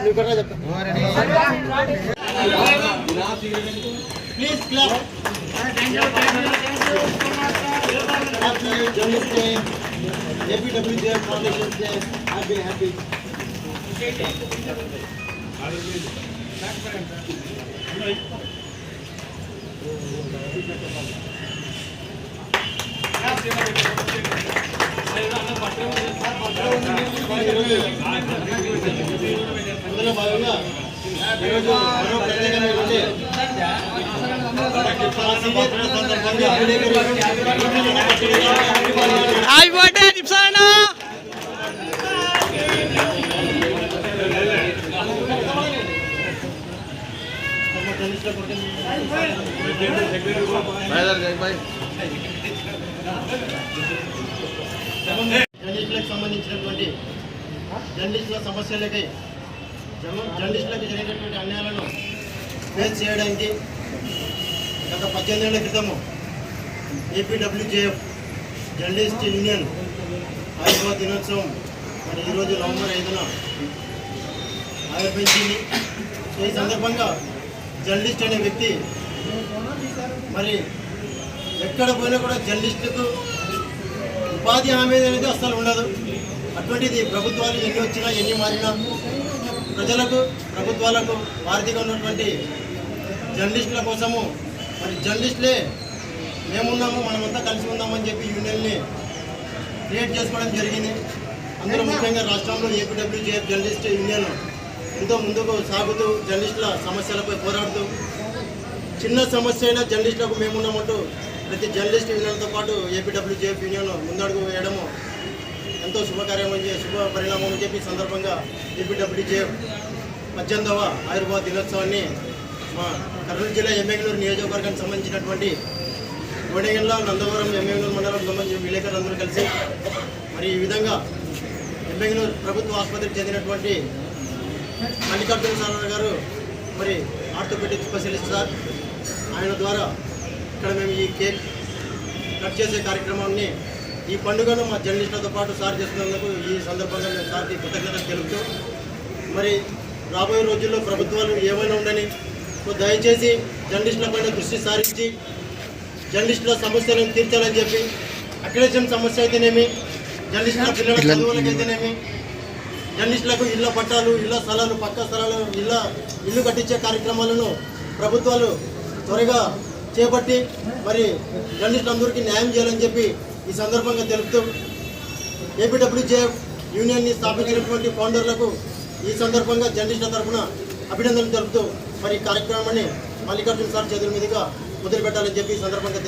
నువ్వు కూడా చెప్పు please clap happy journalist day APWJ foundation day happy happy అందులో భాగంగా ఈరోజు మరో ప్రత్యేకమైనటువంటి జర్నలిస్టులకు సంబంధించినటువంటి జర్నలిస్టుల సమస్యలకై జర్నలిస్టులకు జరిగినటువంటి అన్యాయాలను ఫేస్ చేయడానికి గత పద్దెనిమిది ఏళ్ళ క్రితము ఏపీడబ్ల్యూజేఎఫ్ జర్నలిస్ట్ యూనియన్ ఆవిర్భావ దినోత్సవం మరి ఈరోజు నవంబర్ ఐదున ఆవిర్భవించింది. సో ఈ సందర్భంగా జర్నలిస్ట్ అనే వ్యక్తి మరి ఎక్కడ పోయినా కూడా జర్నలిస్టుకు ఉపాధి హామీ అనేది అస్సలు ఉండదు. అటువంటిది ప్రభుత్వాలు ఎన్ని వచ్చినా ఎన్ని మారినా ప్రజలకు ప్రభుత్వాలకు వారిదిగా ఉన్నటువంటి జర్నలిస్టుల కోసము మరి జర్నలిస్టులే మేమున్నాము మనమంతా కలిసి ఉందామని చెప్పి యూనియన్ని క్రియేట్ చేసుకోవడం జరిగింది. అందులో ముఖ్యంగా రాష్ట్రంలో ఏపీడబ్ల్యూజేఎఫ్ జర్నలిస్ట్ యూనియన్ ఎంతో ముందుకు సాగుతూ జర్నలిస్టుల సమస్యలపై పోరాడుతూ చిన్న సమస్య అయినా జర్నలిస్టులకు మేమున్నామంటూ ప్రతి జర్నలిస్ట్ యూనియన్తో పాటు ఏపీడబ్ల్యూజేఎఫ్ యూనియన్ ముందడుగు వేయడము ఎంతో శుభకార్యం శుభ పరిణామం అని చెప్పి ఏపీ సందర్భంగా ఏపీడబ్ల్యూజేఎఫ్ పద్దెనిమిదవ ఆయుర్వేద దినోత్సవాన్ని మా కర్నూలు జిల్లా ఎమ్మెగనూరు నియోజకవర్గానికి సంబంధించినటువంటి గోడెగండ్ల నందవరం ఎమ్మెగనూరు మండలం సంబంధించిన విలేకరులందరూ కలిసి మరి ఈ విధంగా ఎమ్మెగనూరు ప్రభుత్వ ఆసుపత్రికి చెందినటువంటి మల్లికార్జున సార్ గారు మరి ఆర్థోపెడిక్ స్పెషలిస్ట్ సార్ ఆయన ద్వారా ఇక్కడ మేము ఈ కేక్ కట్ చేసే కార్యక్రమాన్ని ఈ పండుగను మా జర్నలిస్టులతో పాటు సార్ చేస్తున్నందుకు ఈ సందర్భంగా మేము సార్కి కృతజ్ఞతలు తెలుపుతూ మరి రాబోయే రోజుల్లో ప్రభుత్వాలు ఏమైనా ఉండని సో దయచేసి జర్నలిస్టుల పైన దృష్టి సారించి జర్నలిస్టుల సమస్యలను తీర్చాలని చెప్పి అక్రిడేషన్ సమస్య అయితేనేమి జర్నలిస్టుల పిల్లల చదువులకైతేనేమి జర్నలిస్టులకు ఇళ్ళ పట్టాలు ఇళ్ళ స్థలాలు పక్క స్థలాలు ఇళ్ళ ఇల్లు కట్టించే కార్యక్రమాలను ప్రభుత్వాలు త్వరగా చేపట్టి మరి జర్నలిస్టులందరికీ న్యాయం చేయాలని చెప్పి ఈ సందర్భంగా తెలుపుతూ ఏపీడబ్ల్యూజేఎఫ్ యూనియన్ని స్థాపించినటువంటి ఫౌండర్లకు ఈ సందర్భంగా జర్నలిస్టుల తరఫున అభినందనలు తెలుపుతూ మరి కార్యక్రమాన్ని మల్లికార్జున సార్ చేతుల మీదుగా మొదలు పెట్టాలని చెప్పి ఈ సందర్భంగా